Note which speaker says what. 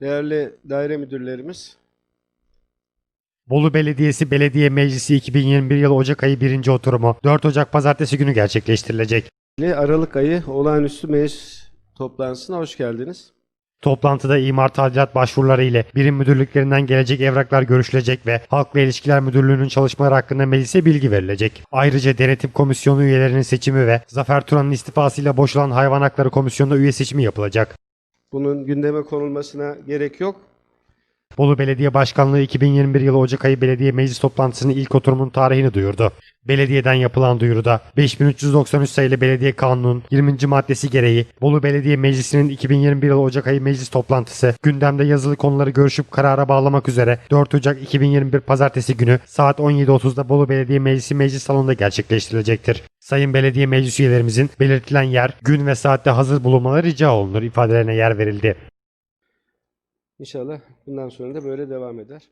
Speaker 1: Değerli daire müdürlerimiz,
Speaker 2: Bolu Belediyesi Belediye Meclisi 2021 yılı Ocak ayı 1. oturumu 4 Ocak Pazartesi günü gerçekleştirilecek.
Speaker 1: Aralık ayı olağanüstü meclis toplantısına hoş geldiniz.
Speaker 2: Toplantıda imar tadilat başvuruları ile birim müdürlüklerinden gelecek evraklar görüşülecek ve Halkla İlişkiler Müdürlüğü'nün çalışmaları hakkında meclise bilgi verilecek. Ayrıca denetim komisyonu üyelerinin seçimi ve Zafer Turan'ın istifasıyla boşalan Hayvan Hakları Komisyonu'nda üye seçimi yapılacak.
Speaker 1: Bunun gündeme konulmasına gerek yok.
Speaker 2: Bolu Belediye Başkanlığı 2021 yılı Ocak ayı belediye meclis toplantısının ilk oturumunun tarihini duyurdu. Belediyeden yapılan duyuruda 5393 sayılı belediye kanunun 20. maddesi gereği Bolu Belediye Meclisi'nin 2021 yılı Ocak ayı meclis toplantısı gündemde yazılı konuları görüşüp karara bağlamak üzere 4 Ocak 2021 Pazartesi günü saat 17.30'da Bolu Belediye Meclisi meclis salonunda gerçekleştirilecektir. Sayın belediye meclis üyelerimizin belirtilen yer, gün ve saatte hazır bulunmaları rica olunur ifadelerine yer verildi.
Speaker 1: İnşallah bundan sonra da böyle devam eder.